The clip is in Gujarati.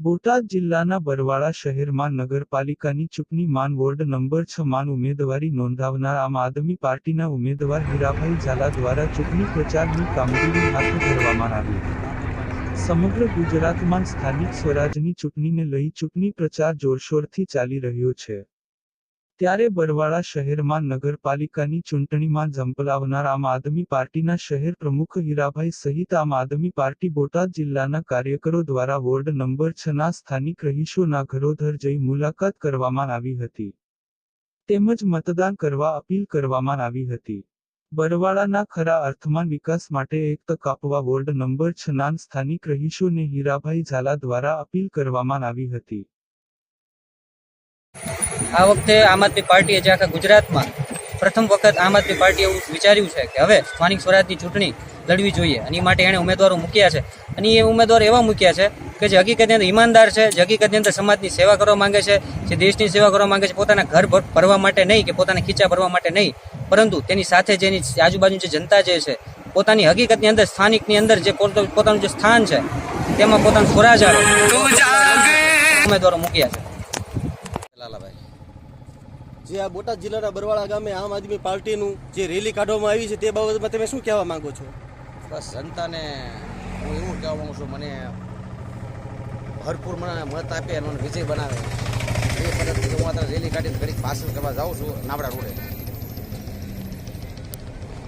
બોટાદ જિલ્લાના બરવાળા શહેરમાં નગરપાલિકાની ચૂંટણી માન વોર્ડ નંબર છ માન ઉમેદવારી નોંધાવનાર આમ આદમી પાર્ટીના ઉમેદવાર હીરાભાઈ ઝાલા દ્વારા ચૂંટણી પ્રચારની કામગીરી હાથ ધરવામાં આવી. સમગ્ર ગુજરાતમાં સ્થાનિક સ્વરાજની ચૂંટણીને લઈ ચૂંટણી પ્રચાર જોરશોરથી ચાલી રહ્યો છે. ત્યારે બરવાળા શહેરમાં નગરપાલિકાની ચૂંટણીમાં ઝંપલાવનાર આમ આદમી પાર્ટીના શહેર પ્રમુખ હીરાભાઈ સહિત આમ આદમી પાર્ટી બોટાદ જિલ્લાના કાર્યકરો દ્વારા વોર્ડ નંબર છના સ્થાનિક રહીશોના ઘરોધર જઈ મુલાકાત કરવામાં આવી હતી. તેમજ મતદાન કરવા અપીલ કરવામાં આવી હતી. બરવાળાના ખરા અર્થમાં વિકાસ માટે એક તક આપવા વોર્ડ નંબર છના સ્થાનિક રહીશોને હીરાભાઈ ઝાલા દ્વારા અપીલ કરવામાં આવી હતી. આ વખતે આમ આદમી પાર્ટીએ જે આખા ગુજરાતમાં પ્રથમ વખત આમ આદમી પાર્ટીએ એવું વિચાર્યું છે કે હવે સ્થાનિક સ્વરાજની ચૂંટણી લડવી જોઈએ અને એ માટે એણે ઉમેદવારો મૂક્યા છે. અને એ ઉમેદવારો એવા મૂક્યા છે કે જે હકીકતની અંદર ઈમાનદાર છે જે હકીકતની અંદર સમાજની સેવા કરવા માંગે છે જે દેશની સેવા કરવા માંગે છે પોતાના ઘર ભરવા માટે નહીં કે પોતાના ખીચા ભરવા માટે નહીં. પરંતુ તેની સાથે જેની આજુબાજુ જે જનતા જે છે પોતાની હકીકતની અંદર સ્થાનિકની અંદર જે પોત- પોતાનું જે સ્થાન છે તેમાં પોતાનું સ્વરાજ આવે ઉમેદવારો મૂક્યા છે. લાલાભાઈ. જે આ બોટાદ જિલ્લાના બરવાળા ગામે આમ આદમી પાર્ટીનું જે રેલી કાઢવામાં આવી છે તે બાબતમાં તમે શું કહેવા માંગો છો? બસ જનતાને હું એવું કહેવા માંગુ છું, મને ભરપૂર મને મત આપે અને વિજય બનાવે. એ પદ્ધતિ હું અત્યારે રેલી કાઢીને ઘડીક ભાષણ કરવા જાઉં છું નાબડા રોડે.